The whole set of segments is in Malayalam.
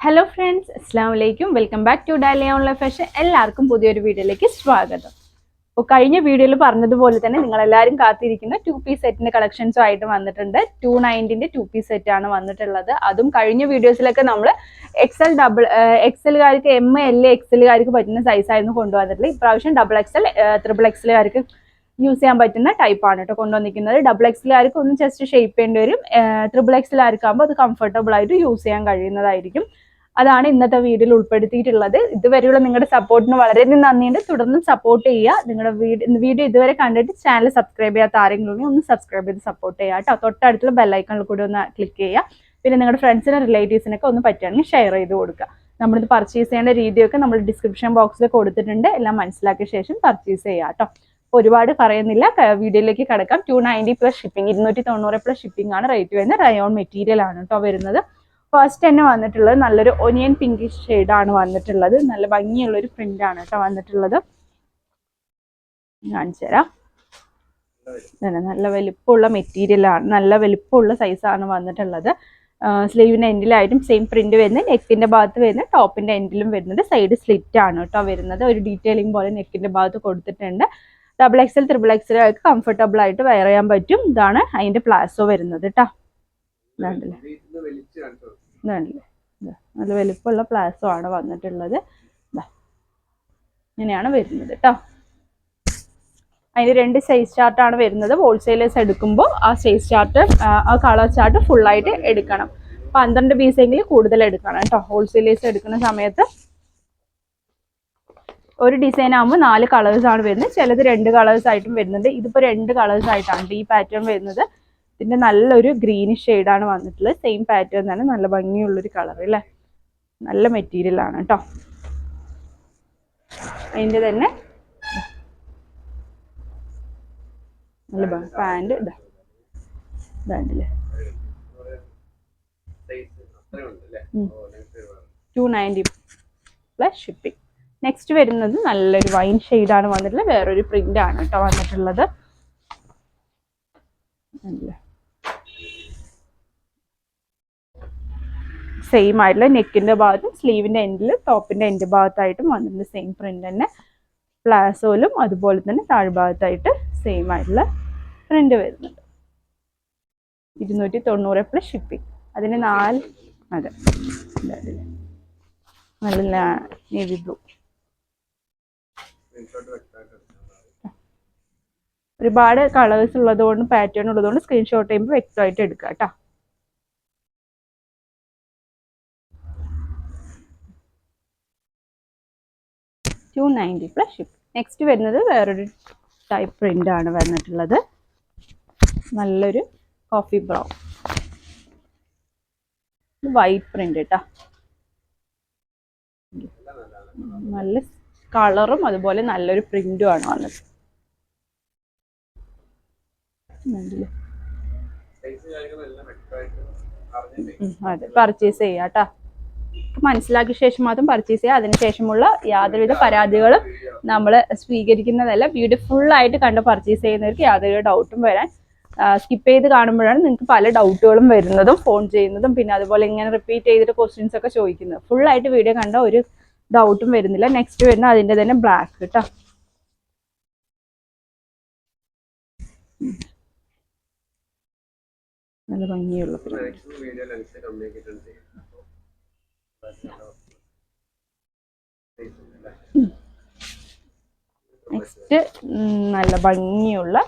ഹലോ ഫ്രണ്ട്സ് അസ്സാം വലൈക്കും welcome back to Dahlia online fashion എല്ലാവർക്കും പുതിയൊരു വീഡിയോയിലേക്ക് സ്വാഗതം. അപ്പോൾ കഴിഞ്ഞ വീഡിയോയിൽ പറഞ്ഞതുപോലെ തന്നെ നിങ്ങൾ എല്ലാവരും കാത്തിരിക്കുന്ന ടു പീസ് സെറ്റിന്റെ കളക്ഷൻസും ആയിട്ട് വന്നിട്ടുണ്ട്. ടു നയന്റിന്റെ ടു പീസ് സെറ്റാണ് വന്നിട്ടുള്ളത്. അതും കഴിഞ്ഞ വീഡിയോസിലൊക്കെ നമ്മൾ എക്സൽ ഡബിൾ എക്സലുകാർക്ക് എം എൽ എക്സലുകാർക്ക് പറ്റുന്ന സൈസായിരുന്നു കൊണ്ടുവന്നിട്ടുള്ളത്. ഇപ്രാവശ്യം ഡബിൾ എക്സൽ ത്രിബിൾ എക്സലുകാർക്ക് യൂസ് ചെയ്യാൻ പറ്റുന്ന ടൈപ്പാണ് കേട്ടോ കൊണ്ടുവന്നിരിക്കുന്നത്. ഡബിൾ എക്സലുകാർക്ക് ഒന്ന് ജസ്റ്റ് ഷേപ്പ് ചെയ്യേണ്ടി വരും. ത്രിബിൾ എക്സലുകാർക്കാകുമ്പോൾ അത് കംഫർട്ടബിൾ ആയിട്ട് യൂസ് ചെയ്യാൻ കഴിയുന്നതായിരിക്കും. അതാണ് ഇന്നത്തെ വീഡിയോയിൽ ഉൾപ്പെടുത്തിയിട്ടുള്ളത്. ഇതുവരെയുള്ള നിങ്ങളുടെ സപ്പോർട്ടിന് വളരെ നന്ദിയുണ്ട്. തുടർന്നും സപ്പോർട്ട് ചെയ്യുക. നിങ്ങളുടെ വീഡിയോ ഇതുവരെ കണ്ടിട്ട് ചാനൽ സബ്സ്ക്രൈബ് ചെയ്യാത്ത ആരെങ്കിലും ഒന്ന് സബ്സ്ക്രൈബ് ചെയ്ത് സപ്പോർട്ട് ചെയ്യുക കേട്ടോ. തൊട്ടടുത്തുള്ള ബെല്ലൈക്കണിൽ കൂടി ഒന്ന് ക്ലിക്ക് ചെയ്യുക. പിന്നെ നിങ്ങളുടെ ഫ്രണ്ട്സിനും റിലേറ്റീവ്സിനൊക്കെ ഒന്ന് പറ്റുകയാണെങ്കിൽ ഷെയർ ചെയ്ത് കൊടുക്കുക. നമ്മളിത് പർച്ചേസ് ചെയ്യേണ്ട രീതിയൊക്കെ നമ്മൾ ഡിസ്ക്രിപ്ഷൻ ബോക്സിൽ കൊടുത്തിട്ടുണ്ട്. എല്ലാം മനസ്സിലാക്കിയ ശേഷം പർച്ചേസ് ചെയ്യുക കേട്ടോ. ഒരുപാട് പറയുന്നില്ല. വീഡിയോയിലേക്ക് കിടക്കാം. ടു നയന്റി പ്ലസ് ഷിപ്പിംഗ് ഇരുന്നൂറ്റി തൊണ്ണൂറ് പ്ലസ് ഷിപ്പിംഗ് ആണ് റേറ്റ് വരുന്നത്. റയോൺ മെറ്റീരിയൽ ആണ് കേട്ടോ വരുന്നത്. ഫസ്റ്റ് തന്നെ വന്നിട്ടുള്ളത് നല്ലൊരു ഒനിയൻ പിങ്കിഷ് ആണ് വന്നിട്ടുള്ളത്. നല്ല ഭംഗിയുള്ള ഒരു പ്രിന്റ് ആണ് കേട്ടോ വന്നിട്ടുള്ളത്. കാണിച്ചു തരാം. നല്ല വലിപ്പമുള്ള മെറ്റീരിയലാണ് നല്ല വലിപ്പമുള്ള സൈസാണ് വന്നിട്ടുള്ളത്. സ്ലീവിന്റെ എൻഡിലായിട്ടും സെയിം പ്രിന്റ് വരുന്നത്. നെക്കിന്റെ ഭാഗത്ത് വരുന്നത്. ടോപ്പിന്റെ എൻഡിലും വരുന്നത്. സൈഡ് സ്ലിറ്റ് ആണ് കേട്ടോ വരുന്നത്. ഒരു ഡീറ്റെയിലിംഗ് പോലെ നെക്കിന്റെ ഭാഗത്ത് കൊടുത്തിട്ടുണ്ട്. ഡബിൾ എക്സൽ ത്രിബിൾ എക്സൽ ആയിട്ട് കംഫർട്ടബിൾ ആയിട്ട് വെയർ ചെയ്യാൻ പറ്റും. ഇതാണ് അതിന്റെ പ്ലാസോ വരുന്നത് കേട്ടോ. ഇതാണ്ടല്ലേ നല്ല വലിപ്പമുള്ള പ്ലാസോ ആണ് വന്നിട്ടുള്ളത് ഇങ്ങനെയാണ് വരുന്നത് കേട്ടോ അതിന് രണ്ട് സൈസ് ചാർട്ടാണ് വരുന്നത്. ഹോൾസെയിലേഴ്സ് എടുക്കുമ്പോൾ ആ സൈസ് ചാർട്ട് ആ കളർ ചാർട്ട് ഫുള്ളായിട്ട് എടുക്കണം. പന്ത്രണ്ട് പീസെങ്കിലും കൂടുതൽ എടുക്കണം കേട്ടോ ഹോൾസെയിലേഴ്സ് എടുക്കുന്ന സമയത്ത് ഒരു ഡിസൈൻ ആകുമ്പോൾ നാല് കളേഴ്സാണ് വരുന്നത്. ചിലത് രണ്ട് കളേഴ്സ് ആയിട്ടും വരുന്നുണ്ട്. ഇതിപ്പോൾ രണ്ട് കളേഴ്സ് ആയിട്ടാണ്. ഈ പാറ്റേൺ വരുന്നത്. ഇതിന്റെ നല്ലൊരു ഗ്രീനിഷ് ഷെയ്ഡാണ് വന്നിട്ടുള്ളത്. സെയിം പാറ്റേൺ തന്നെ നല്ല ഭംഗിയുള്ളൊരു കളർ അല്ലേ? നല്ല മെറ്റീരിയൽ ആണ് കേട്ടോ അതിന്റെ തന്നെ നല്ല പാന്റ് ഇതാ. ഇതാണ്ടല്ലേ two ninety plus shipping next വരുന്നത് നല്ലൊരു വൈൻ ഷെയ്ഡാണ് വന്നിട്ടുള്ളത്. വേറൊരു പ്രിന്റ് ആണ് കേട്ടോ വന്നിട്ടുള്ളത്. സെയിം ആയിട്ടുള്ള നെക്കിന്റെ ഭാഗത്തും സ്ലീവിന്റെ എൻഡിൽ ടോപ്പിന്റെ എൻഡ് ഭാഗത്തായിട്ടും വന്നിട്ടുണ്ട് സെയിം പ്രിന്റ് തന്നെ. പ്ലാസോയിലും അതുപോലെ തന്നെ താഴ്ഭാഗത്തായിട്ട് സെയിം ആയിട്ടുള്ള പ്രിന്റ് വരുന്നുണ്ട്. ഇരുന്നൂറ്റി തൊണ്ണൂറ് പ്ലസ് ഷിപ്പിംഗ് അതിന് നാല് അതെ. നല്ല നേവി ബ്ലൂ ഒരുപാട് കളേഴ്സ് ഉള്ളതുകൊണ്ട് പാറ്റേൺ ഉള്ളതുകൊണ്ട് സ്ക്രീൻഷോട്ട് ചെയ്യുമ്പോൾ വ്യക്തമായിട്ട് എടുക്കുക കേട്ടോ. Two ninety plus ship next വരുന്നത് വേറൊരു ടൈപ്പ് പ്രിന്റ് ആണ് വന്നിട്ടുള്ളത്. നല്ലൊരു കോഫി ബ്രൗൺ വൈറ്റ് പ്രിന്റ് കേട്ടോ നല്ല കളറും അതുപോലെ നല്ലൊരു പ്രിന്റും ആണ് വന്നത്. അതെ. പർച്ചേസ് ചെയ്യാം കേട്ടോ മനസ്സിലാക്കിയ ശേഷം മാത്രം പർച്ചേസ് ചെയ്യുക. അതിനുശേഷമുള്ള യാതൊരുവിധ പരാതികളും നമ്മൾ സ്വീകരിക്കുന്നതല്ല. ബ്യൂട്ടിഫുൾ ആയിട്ട് കണ്ട് പർച്ചേസ് ചെയ്യുന്നവർക്ക് യാതൊരു ഡൗട്ടും വരാൻ സ്കിപ്പ് ചെയ്ത് കാണുമ്പോഴാണ് നിങ്ങൾക്ക് പല ഡൗട്ടുകളും വരുന്നതും ഫോൺ ചെയ്യുന്നതും പിന്നെ അതുപോലെ ഇങ്ങനെ റിപ്പീറ്റ് ചെയ്തിട്ട് ക്വസ്റ്റ്യൻസ് ഒക്കെ ചോദിക്കുന്നത്. ഫുൾ ആയിട്ട് വീഡിയോ കണ്ട ഒരു ഡൗട്ടും വരുന്നില്ല. നെക്സ്റ്റ് വരുന്ന അതിന്റെ തന്നെ ബ്ലാക്ക് കേട്ടോ നല്ല ഭംഗിയുള്ള നെക്സ്റ്റ് നല്ല ഭംഗിയുള്ള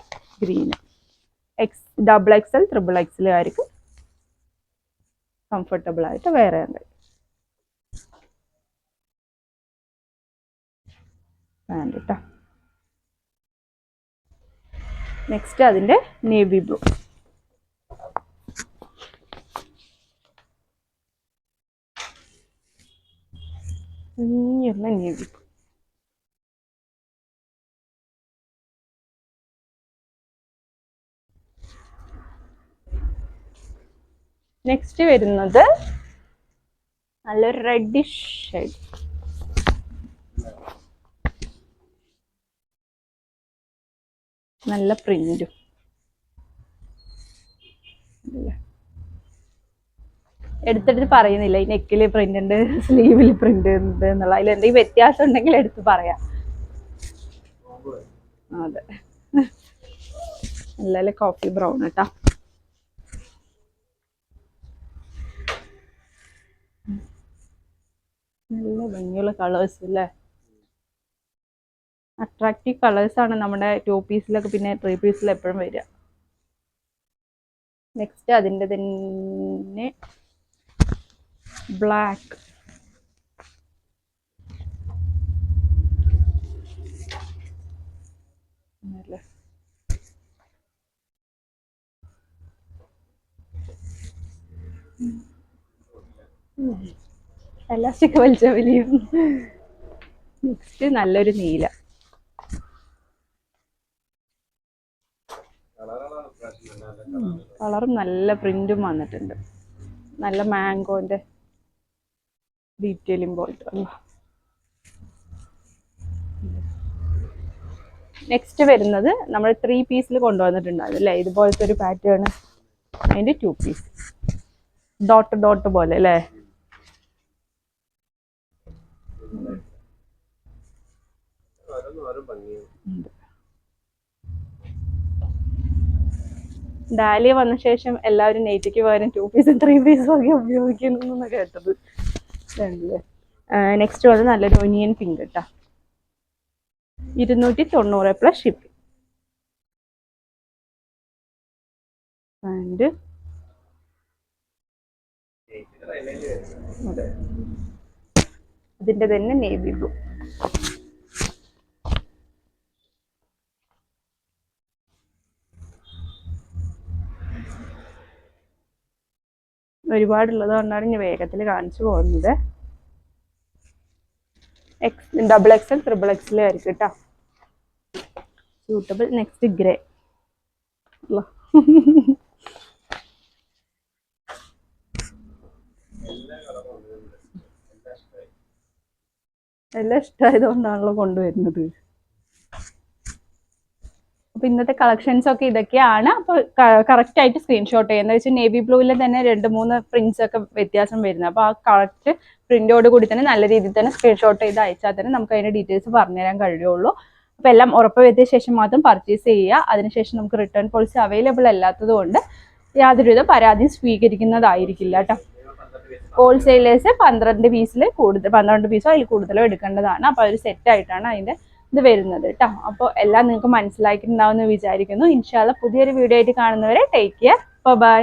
green X double XL triple എക്സലുകാർക്ക് comfortable ആയിട്ട് വേറെ ഉണ്ട് നെക്സ്റ്റ് അതിന്റെ നേവി ബ്ലൂ കുഞ്ഞുള്ള നേവി ബ്ലൂ നെക്സ്റ്റ് വരുന്നത് നല്ലൊരു റെഡിഷ് ഷെയ്ഡ് നല്ല പ്രിന്റും എടുത്തെടുത്ത് പറയുന്നില്ല. ഈ നെക്കിൽ പ്രിന്റ് ഉണ്ട് സ്ലീവിൽ പ്രിന്റ് ഉണ്ട് എന്നുള്ള. അതിൽ എന്തെങ്കിലും വ്യത്യാസം ഉണ്ടെങ്കിൽ എടുത്ത് പറയാം. അതെ. നല്ല കോഫി ബ്രൗൺ കേട്ടോ നല്ല ഭംഗിയുള്ള കളേഴ്സ് അല്ലേ അട്രാക്റ്റീവ് ആണ് നമ്മുടെ ടു പീസിലൊക്കെ പിന്നെ ത്രീ പീസിൽ എപ്പോഴും വരിക നെക്സ്റ്റ് അതിന്റെ തന്നെ ബ്ലാക്ക് അല്ലേ എലാസ്റ്റിക് വലിച്ച നെക്സ്റ്റ് നല്ലൊരു നീല. കളറും നല്ല പ്രിന്റും വന്നിട്ടുണ്ട്. നല്ല മാംഗോന്റെ ഡീറ്റെയിലിംഗ് പോയിട്ട് നെക്സ്റ്റ് വരുന്നത് നമ്മൾ ത്രീ പീസിൽ കൊണ്ടുവന്നിട്ടുണ്ടായിരുന്നു അല്ലേ? ഇതുപോലത്തെ ഒരു പാറ്റേൺ അതിന്റെ ടു പീസ് ഡോട്ട് ഡോട്ട് പോലെ അല്ലേ? ഡാലിയ വന്ന ശേഷം എല്ലാവരും നെയ്റ്റിക്ക് പകരം ടു പീസും ത്രീ പീസും ഒക്കെ ഉപയോഗിക്കുന്നു കേട്ടത്. നെക്സ്റ്റ് വന്ന് നല്ലൊരു ഒനിയൻ പിങ്ക് കേട്ടോ ഇരുന്നൂറ്റി തൊണ്ണൂറ് പ്ലസ് ഷിപ്പിംഗ് ആൻഡ് അതെ. ഇതിന്റെ തന്നെ നേവി ബ്ലൂ ഒരുപാടുള്ളത് കൊണ്ടാണ് ഞാൻ വേഗത്തിൽ കാണിച്ചു പോകുന്നത്. X double XL triple XL ആയിരിക്കും കേട്ടോ സൂട്ടബിൾ നെക്സ്റ്റ് ഗ്രേ എല്ലാം ഇഷ്ടമായതുകൊണ്ടാണല്ലോ കൊണ്ടുവരുന്നത്. അപ്പൊ ഇന്നത്തെ കളക്ഷൻസ് ഒക്കെ ഇതൊക്കെയാണ്. അപ്പൊ കറക്റ്റ് ആയിട്ട് സ്ക്രീൻഷോട്ട് ചെയ്യുന്നത്. വെച്ചാൽ നേവി ബ്ലൂവിൽ തന്നെ രണ്ട് മൂന്ന് പ്രിന്റ്സ് ഒക്കെ വ്യത്യാസം വരുന്നത്. അപ്പൊ ആ കറക്റ്റ് പ്രിന്റോട് കൂടി തന്നെ നല്ല രീതിയിൽ തന്നെ സ്ക്രീൻഷോട്ട് ചെയ്ത് അയച്ചാൽ തന്നെ നമുക്ക് അതിന്റെ ഡീറ്റെയിൽസ് പറഞ്ഞുതരാൻ കഴിയുള്ളൂ. അപ്പൊ എല്ലാം ഉറപ്പുവരുത്തിയ ശേഷം മാത്രം പർച്ചേസ് ചെയ്യുക. അതിനുശേഷം നമുക്ക് റിട്ടേൺ പോളിസി അവൈലബിൾ അല്ലാത്തത് കൊണ്ട് യാതൊരുവിധ പരാതിയും സ്വീകരിക്കുന്നതായിരിക്കില്ല കേട്ടോ. ഹോൾസെയിലേഴ്സ് പന്ത്രണ്ട് പീസിൽ കൂടുതൽ പന്ത്രണ്ട് പീസോ അതിൽ കൂടുതലോ എടുക്കേണ്ടതാണ്. അപ്പോൾ ഒരു സെറ്റായിട്ടാണ് അതിന്റെ ഇത് വരുന്നത് കേട്ടോ അപ്പോൾ എല്ലാം നിങ്ങൾക്ക് മനസ്സിലാക്കിയിട്ടുണ്ടാവുമെന്ന് വിചാരിക്കുന്നു. ഇൻഷാല്ല പുതിയൊരു വീഡിയോ ആയിട്ട് കാണുന്നവരെ ടേക്ക് കെയർ ബൈ